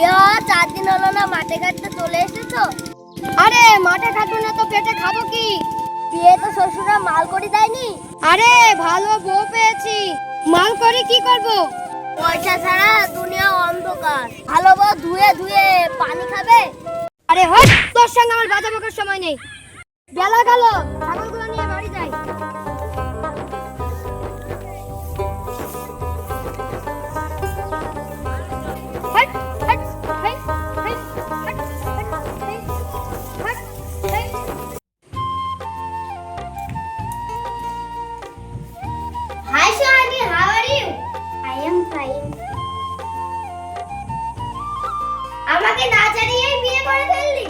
চার দিন হলো না মাঠে ঘাটতে চলে এসেছ? আরে মাঠে খাটবো না তো পেটে খাব কি? বিয়ে তো শ্বশুররা মাল করে দেয়নি? আরে ভালো বউ পেয়েছি। মাল করে কি করব? পয়সা ছাড়া দুনিয়া অন্ধকার। ভালো বউ ধুয়ে ধুয়ে পানি খাবে? আরে হট তোর সঙ্গে আমার বাজা বকার সময় নেই। বেলা গেল ছাগলগুলো নিয়ে বাড়ি যাই। আমাকে না জানিয়েই বিয়ে করে ফেললি।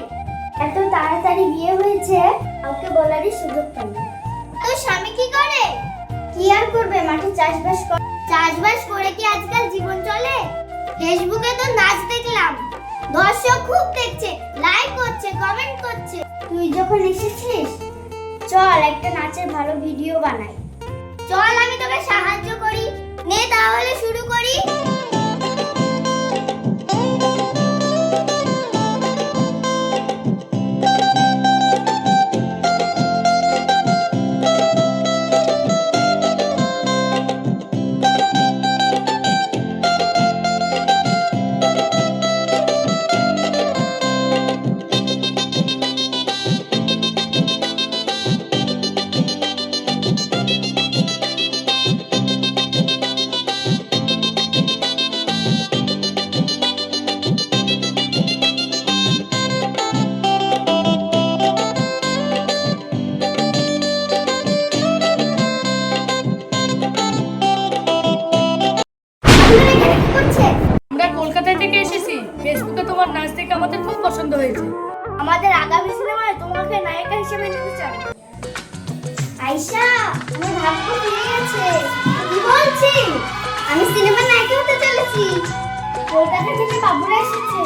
এত তাড়াতাড়ি বিয়ে হয়েছে, কাউকে বলারই সুযোগ পাইনি। তোর স্বামী কি করে? কি আর করবে? মাঠে চাষবাস করে চাষবাস করে কি আজকাল জীবন চলে? ফেসবুকে তো নাচ দেখলাম। দর্শক খুব দেখছে লাইক করছে কমেন্ট করছে। তুই যখন এসেছিস, চল একটা নাচের ভালো ভিডিও বানাই। চল আমি তোকে সাহায্য করি। নে তাহলে শুরু করি। হয়েছে আমাদের আগামী সিনেমায় তোমাকে নায়িকা হিসেবে নিতে চাই। আয়শা আমার ভাগ্য ফিরে গেছে। কি বলছিস আমি সিনেমার নায়িকা হতে চলেছি। কলকাতা থেকে বাবুরা এসেছে।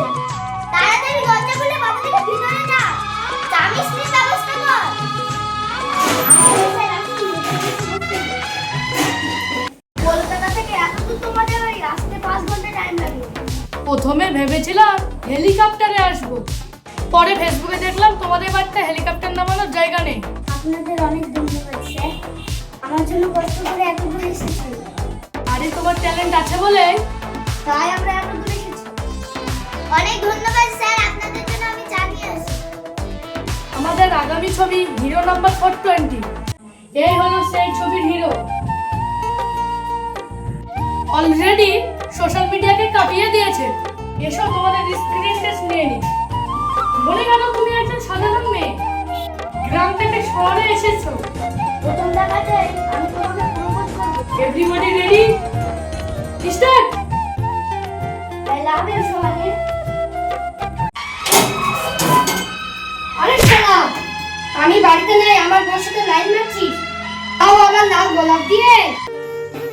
তাড়াতাড়ি দরজা খুলে বাবুদেরকে ভিতরে যা। চা মিষ্টির ব্যবস্থা কর। কলকাতা থেকে এত তোমাদের বাড়ি আসতে পাঁচ ঘণ্টা টাইম লাগবে প্রথমে ভেবেছিলাম হেলিকপ্টারে আসব। পরে ফেসবুকে দেখলাম তোমাদের বাড়িতে হেলিকপ্টার নামানোর জায়গা নেই। আপনাদের অনেক ধন্যবাদ স্যার। আমার জন্য কষ্ট করে এত দূর এসেছেন আরে তোমার ট্যালেন্ট আছে বলে? তাই আমরা এত দূর এসেছি। অনেক ধন্যবাদ স্যার। আপনাদের জন্য আমি চা নিয়ে আসি আমাদের আগামী ছবি হিরো নাম্বার ফোর টোয়েন্টি এই হলো সেই ছবির হিরো। অলরেডি সোশ্যাল মিডিয়াকে কাঁপিয়ে দিয়েছে। এসো তোমাদের স্ক্রিন টেস্ট নিয়ে নি বলে গেল তুমি একজন সাধারণ মেয়ে। গ্রাম থেকে শহরে এসেছ। প্রথম দেখাতে আমি তোমাকে প্রপোজ করব। Everybody ready start I love you Sohani আরে শালা আমি বাড়িতে নেই আমার বউর সাথে লাইন মারছিস তাও আবার লাল গোলাপ দিয়ে।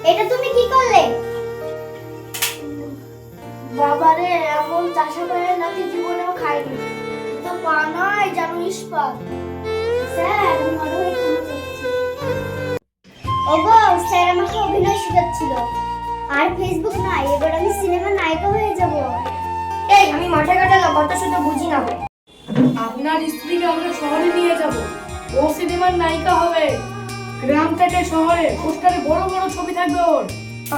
এটা তুমি কি করলে? বাবারে এমন চাষা করে নাকি জীবনেও খাইনি। পা নয় যেন ইস্পাত। স্যার ওগো স্যার আমাকে অভিনয় শেখাচ্ছিল। আর ফেসবুক নাই এবার আমি সিনেমা নায়িকা হয়ে যাব। এই আমি মাঠে ঘাটে কথা শুধু বুঝি না। আপনার স্ত্রীকে আমরা শহরে নিয়ে যাব। ও সিনেমার নায়িকা হবে। গ্রাম থেকে শহরে পোস্টারে বড় বড় ছবি থাকবে ওর।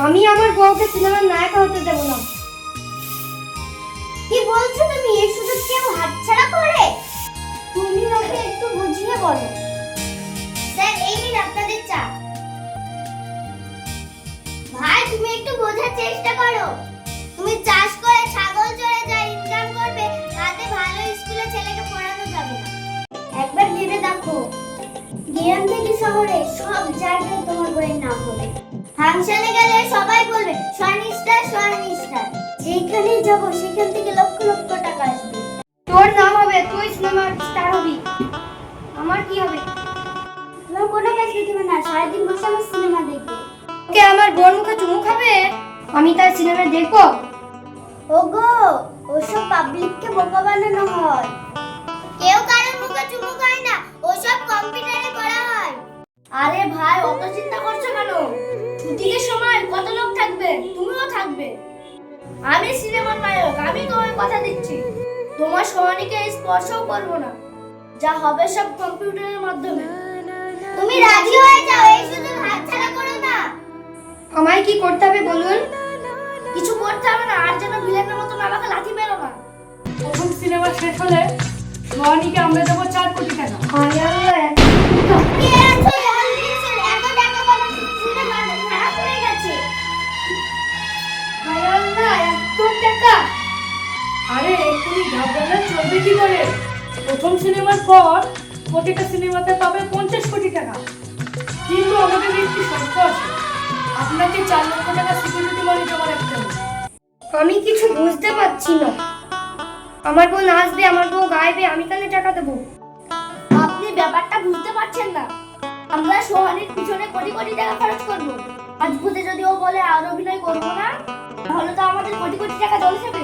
আমি আমার বউকে সিনেমার নায়িকা হতে দেবো না। কি বলছো তুমি? এই সুযোগ কেউ হাতছাড়া করে? তুমি ওকে একটু বুঝিয়ে বলো। স্যার, এই নিন আপনাদের চা। ভাই, তুমি একটু বোঝার চেষ্টা করো। তুমি চাষ করে ছাগল চড়ে যা ইনকাম করবে, তাতে ভালো স্কুলে ছেলেকে পড়ানো যাবে না। একবার ভেবে দেখো। গ্রাম থেকে শহরে সব জায়গায় তোমার বইয়ের নাম হবে। ফাংশনে গেলে সবাই বলবে স্বনিষ্ঠা স্বনিষ্ঠা। যেখানে যাব সেখান থেকে লক্ষ লক্ষ টাকা আসবে। তোর নাম হবে তুই সিনেমার স্টার হবি। আমার কি হবে? তোমার কোনো কাজ করতে হবে না সারাদিন বসে আমার সিনেমা দেখবে। ওকে আমার বোন মুখে চুমু খাবে? আমি তার সিনেমা দেখব। ওগো ওসব পাবলিককে বোকা বানানো হয়। কেউ কারোর মুখে চুমু খায় না ওসব কম্পিউটারে আরে ভাই অত চিন্তা করছ কেন? ছুটির সময় কত লোক থাকবে? তুমিও থাকবে। আমি সিনেমার নায়ক আমি তোমায় কথা দিচ্ছি। তোমার সোহানীকে স্পর্শও করব না। যা হবে সব কম্পিউটারের মাধ্যমে। তুমি রাজি হয়ে যাও এই সুযোগ হাতছাড়া করো না। আমায় কি করতে হবে বলুন? কিছু করতে হবে না আর যেন ভিলেনের মতন আমাকে লাথি মেরো না। প্রথম সিনেমা শেষ হলে সোহানিকে আমরা দেবো চার কোটি টাকা। হায় আল্লাহ প্রতিটা পাবে পঞ্চাশ কোটি টাকা। কিন্তু আমাদের একটি শর্ত আছে। আপনাকে চার লক্ষ টাকা সিকিউরিটি মানি জমা রাখতে হবে। আমি কিছু বুঝতে পারছি না। আমার বউ নাচবে আমার বউ গাইবে আমি কেন টাকা দেবো। আপনি ব্যাপারটা বুঝতে পারছেন না। আমরা সোহানির পিছনে কোটি কোটি টাকা খরচ করব। আজ বুঝে যদি ও বলে আর অভিনয় করব না? তাহলে তো আমাদের কোটি কোটি টাকা জল যাবে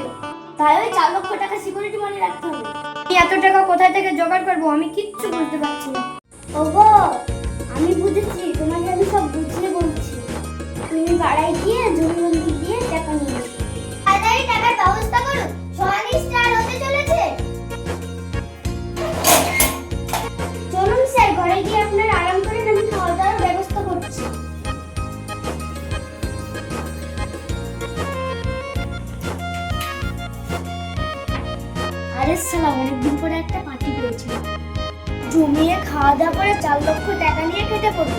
তাই ওই চার লক্ষ টাকা সিকিউরিটি মানি রাখতে হবে। এত টাকা কোথায় থেকে জোগাড় করব? আমি কিচ্ছু বুঝতে পারছি না। ওগো! আরে অনেকদিন পরে একটা পার্টি পেয়েছিলাম। জমিয়ে খাওয়া দাওয়া করে চার লক্ষ টাকা নিয়ে খেতে পড়ব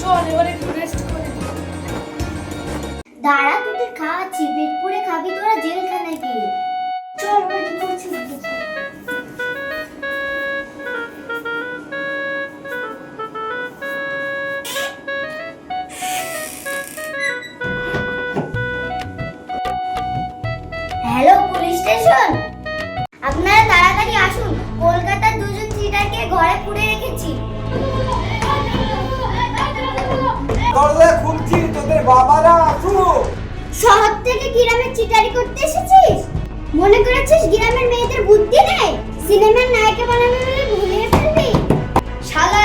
চল এবার একটু রেস্ট করে দাঁড়া, তোকে খাওয়াচ্ছি, পেট পুড়ে খাবি, তোরা জেলখানায় গিয়ে। চল আমরা কি করছি? দরজা খুলছি, তোদের বাবারা আসুক শহর থেকে গ্রামে চিটারি করতে এসেছিস? মনে করেছিস গ্রামের মেয়েদের বুদ্ধি নেই? সিনেমার নায়কে বানাবে বলে ভুলে ফেলবি? শালা